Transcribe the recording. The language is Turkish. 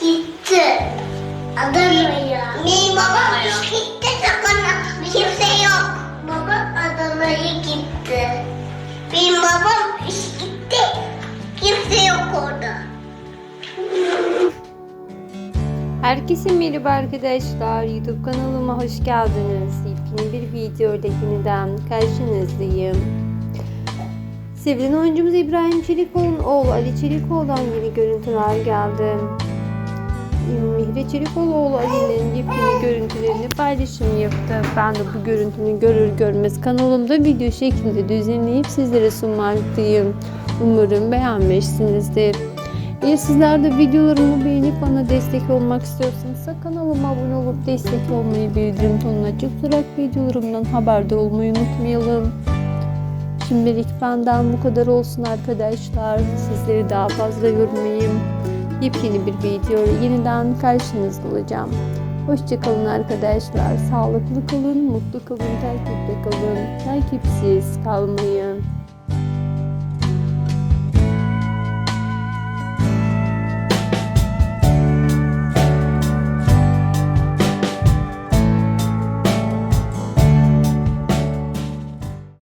gitti. Adana'ya. Benim babam iş gitti sakın kimse yok. Baba Adana'ya gitti. Benim babam iş gitti. Kimse yok orada. Herkese merhaba arkadaşlar. YouTube kanalıma hoş geldiniz. Yepyeni bir video ile yeniden karşınızdayım. Sevilen oyuncumuz İbrahim Çelikoğlu'nun oğlu Ali Çelikoğlu'dan yeni görüntüler geldi. Mihre Çelikoğlu oğlu Ali'nin yepyeni görüntülerini paylaşım yaptı. Ben de bu görüntünü görür görmez kanalımda video şeklinde düzenleyip sizlere sunmaktayım. Umarım beğenmişsinizdir. Eğer sizler de videolarımı beğenip bana destek olmak istiyorsanız kanalıma abone olup destek olmayı, bildirim tonuna açık tutarak videolarımdan haberdar olmayı unutmayalım. Şimdilik benden bu kadar olsun arkadaşlar. Sizleri daha fazla yormayayım. Yepyeni bir video ile yeniden karşınızda olacağım. Hoşçakalın arkadaşlar. Sağlıklı kalın, mutlu kalın, takipte kalın. Takipsiz kalmayın.